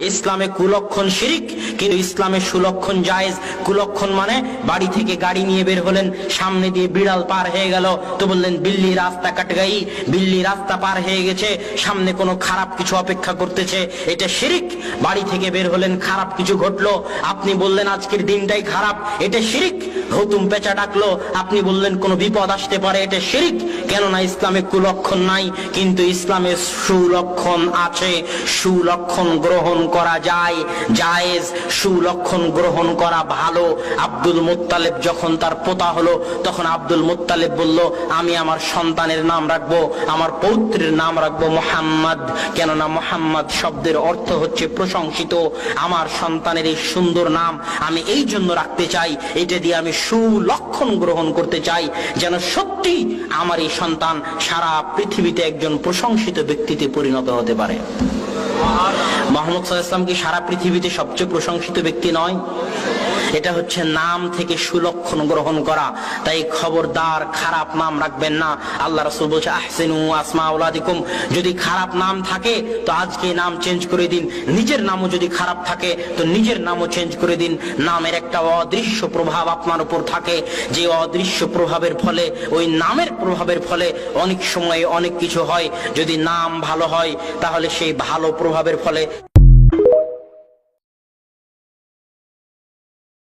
ইসলামে কুলক্ষণ শিরিক, কিন্তু ইসলামে সুলক্ষণ জায়েজ। কুলক্ষণ মানে বাড়ি থেকে গাড়ি নিয়ে বের হলেন, সামনে দিয়ে বিড়াল পার হয়ে গেল। তো বললেন, বিল্লি রাস্তা কাট গাই বিল্লি রাস্তা পার হয়ে গেছে, সামনে কোনো খারাপ কিছু অপেক্ষা করতেছে। এটা শিরিক, বাড়ি থেকে বের হলেন, খারাপ কিছু ঘটলো। আপনি বললেন, আজকের দিনটাই খারাপ, এটা শিরিক। হুতুম পেঁচা ডাকলো, আপনি বললেন, কোনো বিপদ আসতে পারে, এটা শিরিক। কেননা ইসলামে কুলক্ষণ নাই, কিন্তু ইসলামে সুলক্ষণ আছে। সুলক্ষণ গ্রহণ করা যায়, জায়েজ সুলক্ষণ গ্রহণ করা ভালো। আব্দুল মুত্তালেব যখন তার পোতা হলো, তখন আব্দুল মুত্তালেব বলল, আমি আমার সন্তানের নাম রাখব, আমার পৌত্রের নাম রাখব মোহাম্মদ। কেননা মোহাম্মদ শব্দের অর্থ হচ্ছে প্রশংসিত। আমার সন্তানের এই সুন্দর নাম আমি এই জন্য রাখতে চাই, এটা দিয়ে আমি সুলক্ষণ গ্রহণ করতে চাই, যেন সত্যি আমার এই সন্তান সারা পৃথিবীতে একজন প্রশংসিত ব্যক্তিতে পরিণত হতে পারে। মোহাম্মদ সাল্লাম কি সারা পৃথিবীতে সবচেয়ে প্রশংসিত ব্যক্তি নয়? এটা হচ্ছে নাম থেকে সুলক্ষণ গ্রহণ করা। তাই খবরদার, খারাপ নাম রাখবেন না। আল্লাহ রসুল বলছে, আহসেনু আসমা উলাদিকুম যদি খারাপ নাম থাকে, তো আজকে নাম চেঞ্জ করে দিন। নিজের নামও যদি খারাপ থাকে, তো নিজের নামও চেঞ্জ করে দিন। নামের একটা অদৃশ্য প্রভাব আপনার উপর থাকে। যে অদৃশ্য প্রভাবের ফলে, ওই নামের প্রভাবের ফলে অনেক সময় অনেক কিছু হয়। যদি নাম ভালো হয়, তাহলে সেই ভালো প্রভাবের ফলে